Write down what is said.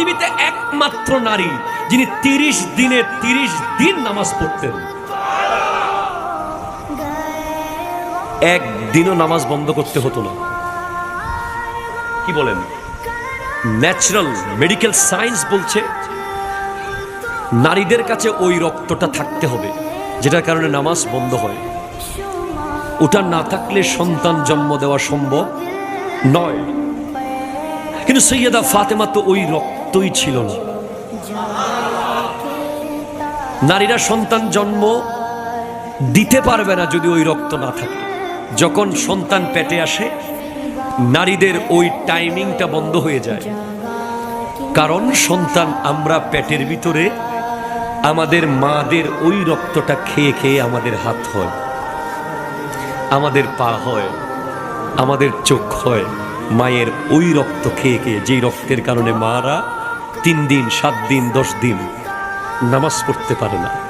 পৃথিবীতে একমাত্র নারী যিনি তিরিশ দিনে তিরিশ দিন নামাজ পড়তেন। একদিনও নামাজ বন্ধ করতে হতো না। কি বলেন? ন্যাচারাল মেডিকেল সায়েন্স বলছে, নারীদের কাছে ওই রক্তটা থাকতে হবে, যেটার কারণে নামাজ বন্ধ হয়। ওটা না থাকলে সন্তান জন্ম দেওয়া সম্ভব নয়। কিন্তু সৈয়দা ফাতেমা তো ওই রক্তই ছিল না। নারীরা সন্তান জন্ম দিতে পারবে না যদি ওই রক্ত না থাকে। যখন সন্তান পেটে আসে, নারীদের ওই টাইমিংটা বন্ধ হয়ে যায়। কারণ সন্তান আমরা পেটের ভিতরে, আমাদের মাদের ওই রক্তটা খেয়ে খেয়ে আমাদের হাত হয়। আমাদের পা হয়, আমাদের চোখ হয়, মায়ের ওই রক্ত খেয়ে খেয়ে যেই রক্তের কারণে মারা তিন দিন সাত দিন দশ দিন নামাজ পড়তে পারে না।